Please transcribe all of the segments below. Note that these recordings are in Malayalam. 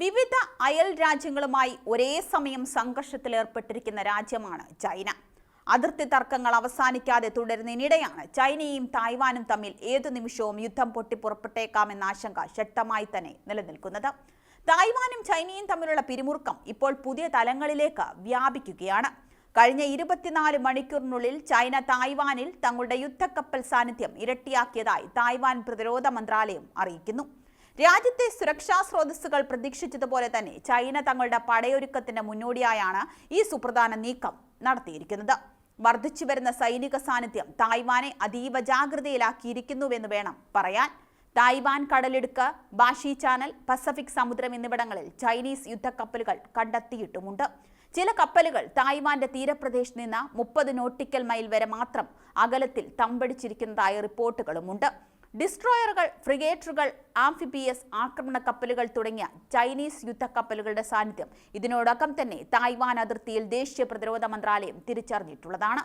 വിവിധ അയൽ രാജ്യങ്ങളുമായി ഒരേ സമയം സംഘർഷത്തിലേർപ്പെട്ടിരിക്കുന്ന രാജ്യമാണ് ചൈന. അതിർത്തി തർക്കങ്ങൾ അവസാനിക്കാതെ തുടരുന്നതിനിടെയാണ് ചൈനയും തായ്വാനും തമ്മിൽ ഏതു നിമിഷവും യുദ്ധം പൊട്ടിപ്പുറപ്പെട്ടേക്കാമെന്ന ആശങ്ക ശക്തമായി തന്നെ നിലനിൽക്കുന്നത്. തായ്വാനും ചൈനയും തമ്മിലുള്ള പിരിമുറുക്കം ഇപ്പോൾ പുതിയ തലങ്ങളിലേക്ക് വ്യാപിക്കുകയാണ്. കഴിഞ്ഞ ഇരുപത്തിനാല് മണിക്കൂറിനുള്ളിൽ ചൈന തായ്വാനിൽ തങ്ങളുടെ യുദ്ധക്കപ്പൽ സാന്നിധ്യം ഇരട്ടിയാക്കിയതായി തായ്വാൻ പ്രതിരോധ മന്ത്രാലയം അറിയിക്കുന്നു. രാജ്യത്തെ സുരക്ഷാ സ്രോതസ്സുകൾ പ്രതീക്ഷിച്ചതുപോലെ തന്നെ ചൈന തങ്ങളുടെ പടയൊരുക്കത്തിന് മുന്നോടിയായാണ് ഈ സുപ്രധാന നീക്കം നടത്തിയിരിക്കുന്നത്. വർദ്ധിച്ചു വരുന്ന സൈനിക സാന്നിധ്യം തായ്വാനെ അതീവ ജാഗ്രതയിലാക്കിയിരിക്കുന്നുവെന്ന് വേണം പറയാൻ. തായ്വാൻ കടലിടുക്ക് ബാഷി ചാനൽ പസഫിക് സമുദ്രം എന്നിവിടങ്ങളിൽ ചൈനീസ് യുദ്ധക്കപ്പലുകൾ കണ്ടെത്തിയിട്ടുമുണ്ട്. ചില കപ്പലുകൾ തായ്വാന്റെ തീരപ്രദേശത്ത് നിന്ന് മുപ്പത് നോട്ടിക്കൽ മൈൽ വരെ മാത്രം അകലത്തിൽ തമ്പടിച്ചിരിക്കുന്നതായ റിപ്പോർട്ടുകളുമുണ്ട്. ഡിസ്ട്രോയറുകൾ ഫ്രിഗേറ്ററുകൾ ആംഫിബിയസ് ആക്രമണ കപ്പലുകൾ തുടങ്ങിയ ചൈനീസ് യുദ്ധക്കപ്പലുകളുടെ സാന്നിധ്യം ഇതിനോടകം തന്നെ തായ്വാൻ അതിർത്തിയിൽ ദേശീയ പ്രതിരോധ മന്ത്രാലയം തിരിച്ചറിഞ്ഞിട്ടുള്ളതാണ്.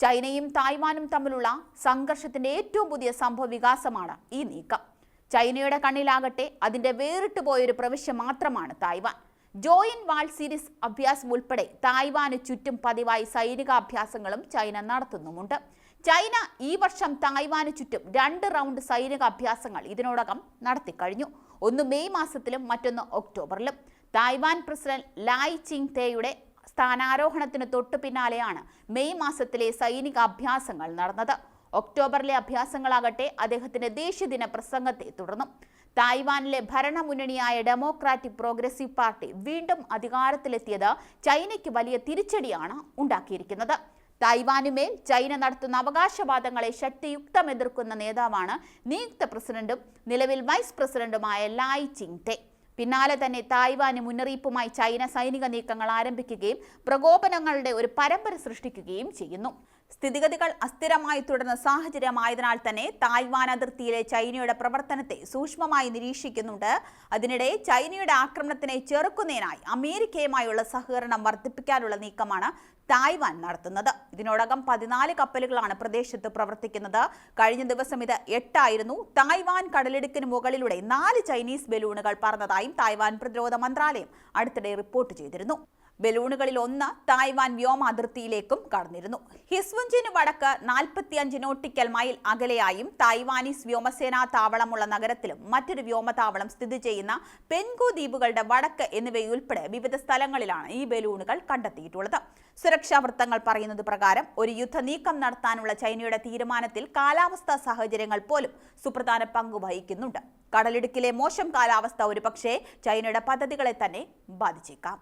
ചൈനയും തായ്വാനും തമ്മിലുള്ള സംഘർഷത്തിന്റെ ഏറ്റവും പുതിയ സംഭവ വികാസമാണ് ഈ നീക്കം. ചൈനയുടെ കണ്ണിലാകട്ടെ അതിന്റെ വേറിട്ട് പോയൊരു പ്രവിശ്യ മാത്രമാണ് തായ്വാൻ. ജോയിൻ വാൾ സീരീസ് അഭ്യാസം ഉൾപ്പെടെ തായ്വാന് ചുറ്റും പതിവായി സൈനികാഭ്യാസങ്ങളും ചൈന നടത്തുന്നുമുണ്ട്. ചൈന ഈ വർഷം തായ്വാന് ചുറ്റും രണ്ട് റൗണ്ട് സൈനിക അഭ്യാസങ്ങൾ ഇതിനോടകം നടത്തിക്കഴിഞ്ഞു. ഒന്ന് മെയ് മാസത്തിലും മറ്റൊന്ന് ഒക്ടോബറിലും. തായ്വാൻ പ്രസിഡന്റ് ലായ് ചിങ് തേയുടെ സ്ഥാനാരോഹണത്തിന് തൊട്ടു പിന്നാലെയാണ് മെയ് മാസത്തിലെ സൈനിക അഭ്യാസങ്ങൾ നടന്നത്. ഒക്ടോബറിലെ അഭ്യാസങ്ങളാകട്ടെ അദ്ദേഹത്തിന്റെ ദേശീയദിന പ്രസംഗത്തെ തുടർന്നു. തായ്വാനിലെ ഭരണമുന്നണിയായ ഡെമോക്രാറ്റിക് പ്രോഗ്രസീവ് പാർട്ടി വീണ്ടും അധികാരത്തിലെത്തിയത് ചൈനയ്ക്ക് വലിയ തിരിച്ചടിയാണ് ഉണ്ടാക്കിയിരിക്കുന്നത്. തായ്വാനുമേൽ ചൈന നടത്തുന്ന അവകാശവാദങ്ങളെ ശക്തിയുക്തം എതിർക്കുന്ന നേതാവാണ് നിയുക്ത പ്രസിഡന്റും നിലവിൽ വൈസ് പ്രസിഡന്റുമായ ലായ് ചിങ് തെ പിന്നാലെ തന്നെ തായ്വാന് മുന്നറിയിപ്പുമായി ചൈന സൈനിക നീക്കങ്ങൾ ആരംഭിക്കുകയും പ്രകോപനങ്ങളുടെ ഒരു പരമ്പര സൃഷ്ടിക്കുകയും ചെയ്യുന്നു. സ്ഥിതിഗതികൾ അസ്ഥിരമായി തുടർന്ന സാഹചര്യമായതിനാൽ തന്നെ തായ്വാൻ അതിർത്തിയിലെ ചൈനയുടെ പ്രവർത്തനത്തെ സൂക്ഷ്മമായി നിരീക്ഷിക്കുന്നുണ്ട്. അതിനിടെ ചൈനയുടെ ആക്രമണത്തിനെ ചെറുക്കുന്നതിനായി അമേരിക്കയുമായുള്ള സഹകരണം വർദ്ധിപ്പിക്കാനുള്ള നീക്കമാണ് തായ്വാൻ നടത്തുന്നത്. ഇതിനോടകം പതിനാല് കപ്പലുകളാണ് പ്രദേശത്ത് പ്രവർത്തിക്കുന്നത്. കഴിഞ്ഞ ദിവസം ഇത് എട്ടായിരുന്നു. തായ്വാൻ കടലിടുക്കിന് മുകളിലൂടെ നാല് ചൈനീസ് ബലൂണുകൾ പറന്നതായും തായ്വാൻ പ്രതിരോധ മന്ത്രാലയം അടുത്തിടെ റിപ്പോർട്ട് ചെയ്തിരുന്നു. ബലൂണുകളിൽ ഒന്ന് തായ്വാൻ വ്യോമ അതിർത്തിയിലേക്കും കടന്നിരുന്നു. ഹിസ്വുഞ്ചിന് വടക്ക് നാൽപ്പത്തിയഞ്ച് നോട്ടിക്കൽ മൈൽ അകലെയായും തായ്വാനീസ് വ്യോമസേനാ താവളമുള്ള നഗരത്തിലും മറ്റൊരു വ്യോമതാവളം സ്ഥിതി ചെയ്യുന്ന പെൻഗു ദ്വീപുകളുടെ വടക്ക് എന്നിവയുൾപ്പെടെ വിവിധ സ്ഥലങ്ങളിലാണ് ഈ ബലൂണുകൾ കണ്ടെത്തിയിട്ടുള്ളത്. സുരക്ഷാ വൃത്തങ്ങൾ പറയുന്നത് പ്രകാരം ഒരു യുദ്ധ നീക്കം നടത്താനുള്ള ചൈനയുടെ തീരുമാനത്തിൽ കാലാവസ്ഥാ സാഹചര്യങ്ങൾ പോലും സുപ്രധാന പങ്ക് വഹിക്കുന്നുണ്ട്. കടലിടുക്കിലെ മോശം കാലാവസ്ഥ ഒരുപക്ഷേ ചൈനയുടെ പദ്ധതികളെ തന്നെ ബാധിച്ചേക്കാം.